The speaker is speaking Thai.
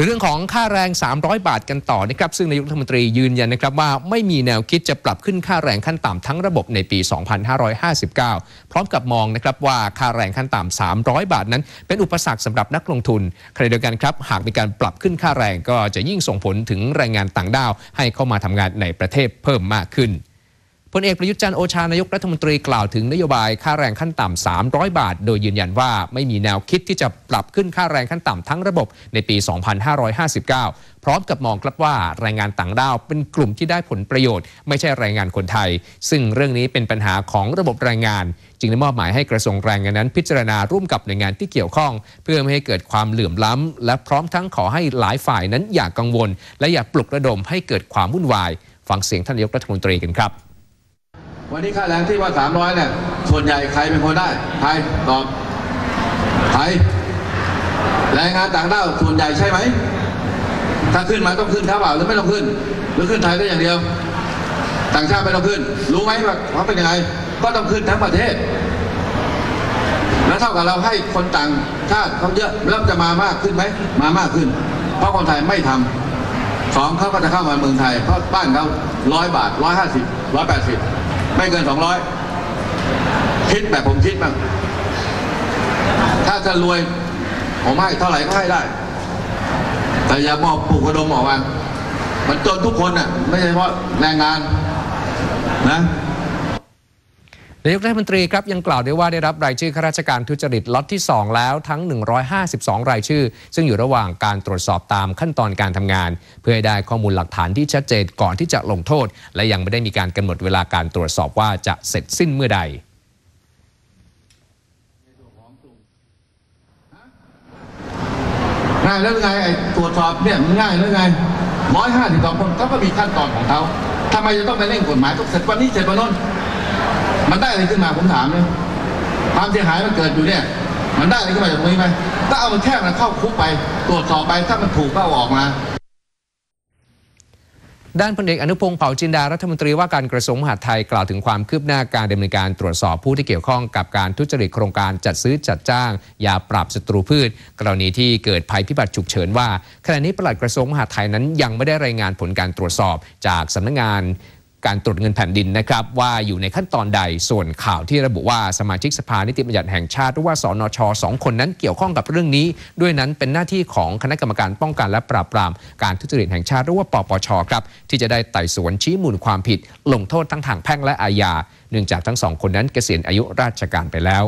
เรื่องของค่าแรง 300 บาทกันต่อนะครับซึ่งนายกรัฐมนตรียืนยันนะครับว่าไม่มีแนวคิดจะปรับขึ้นค่าแรงขั้นต่ำทั้งระบบในปี 2559 พร้อมกับมองนะครับว่าค่าแรงขั้นต่ำ 300 บาทนั้น เป็นอุปสรรคสำหรับนักลงทุนขณะเดียวกันครับ หากมีการปรับขึ้นค่าแรงก็จะยิ่งส่งผลถึงแรงงานต่างด้าว ให้เข้ามาทำงานในประเทศเพิ่มมากขึ้น พลเอกประยุทธ์จันทร์โอชานายกรัฐมนตรีกล่าวถึงนโยบายค่าแรงขั้นต่ำ 300 บาท โดยยืนยันว่าไม่มีแนวคิดที่จะปรับขึ้นค่าแรงขั้นต่ำทั้งระบบในปี 2559 พร้อมกับมองครับว่าแรงงานต่างด้าวเป็นกลุ่มที่ได้ผลประโยชน์ ไม่ใช่แรงงานคนไทย ซึ่งเรื่องนี้เป็นปัญหาของระบบแรงงาน จึงได้มอบหมายให้กระทรวงแรงงานนั้น พิจารณาร่วมกับหน่วยงานที่เกี่ยวข้อง เพื่อไม่ให้เกิดความเหลื่อมล้ำ และพร้อมทั้งขอให้หลายฝ่ายนั้นอย่ากังวล และอย่าปลุกระดมให้เกิดความวุ่นวาย ฟังเสียงท่านนายกรัฐมนตรีกันครับ วันนี้ค่าแรงที่ว่า 300เนี่ยส่วนใหญ่ใครเป็นคนได้ใครตอบใครแรงงานต่างด้าวส่วนใหญ่ใช่ไหมถ้าขึ้นมาต้องขึ้นเท่าเปล่าหรือไม่ต้องขึ้น หรือขึ้นไทยได้อย่างเดียว ต่างชาติไม่ต้องขึ้น รู้ไหมว่าเขาเป็นยังไง ก็ต้องขึ้นทั้งประเทศ แล้วเท่ากับเราให้คนต่างชาติเขาเยอะแล้วจะมามากขึ้นไหมมามากขึ้น เพราะคนไทยไม่ทำสองเขาก็จะเข้ามาเมืองไทยเพราะบ้านเขาร้อยบาทร้อยห้าสิบร้อยแปดสิบ ไม่เกินสองร้อยคิดแบบผมคิดบ้างถ้าจะรวยผมให้เท่าไหร่ก็ให้ได้ แต่อย่ามอบปลูกกระดมออกมามันจนทุกคนน่ะ ไม่ใช่เพราะแรงงานนะ นายกรัฐมนตรีครับยังกล่าวด้วยว่าได้รับรายชื่อข้าราชการทุจริตล็อตที่ 2 แล้วทั้ง 152 รายชื่อ ซึ่งอยู่ระหว่างการตรวจสอบตามขั้นตอนการทำงาน เพื่อให้ได้ข้อมูลหลักฐานที่ชัดเจนก่อนที่จะลงโทษ และยังไม่ได้มีการกำหนดเวลาการตรวจสอบว่าจะเสร็จสิ้นเมื่อใดง่ายแล้วไงไอ้ตรวจสอบเนี่ยมันง่ายแล้วไงร้อยห้าสิบสองคนเขาก็มีขั้นตอนของเขาทำไมจะต้องไปเร่งกฎหมายต้องเสร็จวันนี้เสร็จวันนู้น มันได้อะไรขึ้นมาผมถามเลยความเสียหายมันเกิดอยู่เนี่ย มันได้อะไรขึ้นมาจากตรงนี้ไหมถ้าเอามันแค่มันเข้าคุกไป ตรวจสอบไปถ้ามันถูกก็ออกมาด้านพลเอกอนุพงศ์เผ่าจินดารัฐมนตรีว่าการกระทรวงมหาดไทยกล่าวถึงความคืบหน้าการดำเนินการตรวจสอบผู้ที่เกี่ยวข้องกับการทุจริตโครงการจัดซื้อจัดจ้างยาปราบศัตรูพืช กรณีที่เกิดภัยพิบัติฉุกเฉินว่าขณะนี้ปลัดกระทรวงมหาดไทยนั้นยังไม่ได้รายงานผลการตรวจสอบจากสำนักงาน การตรวจเงินแผ่นดินนะครับว่าอยู่ในขั้นตอนใดส่วนข่าวที่ระบุว่าสมาชิกสภานิติบัญญัติแห่งชาติหรือว่าสนชสองคนนั้นเกี่ยวข้องกับเรื่องนี้ ด้วยนั้นเป็นหน้าที่ของคณะกรรมการป้องกันและปราบปรามการทุจริตแห่งชาติหรือว่าปปชครับที่จะได้ไต่สวนชี้มูลความผิด ลงโทษทั้งทางแพ่งและอาญาเนื่องจากทั้งสองคนนั้นเกษียณอายุราชการไปแล้ว